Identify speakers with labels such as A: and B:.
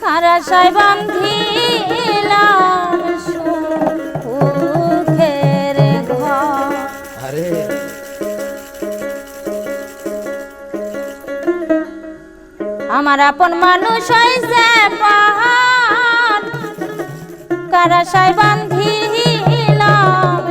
A: খারা
B: সাহেবান
A: আমার আপন মানুষ হয়েছে পাহাড়। কারা সাহেবান ধিলাম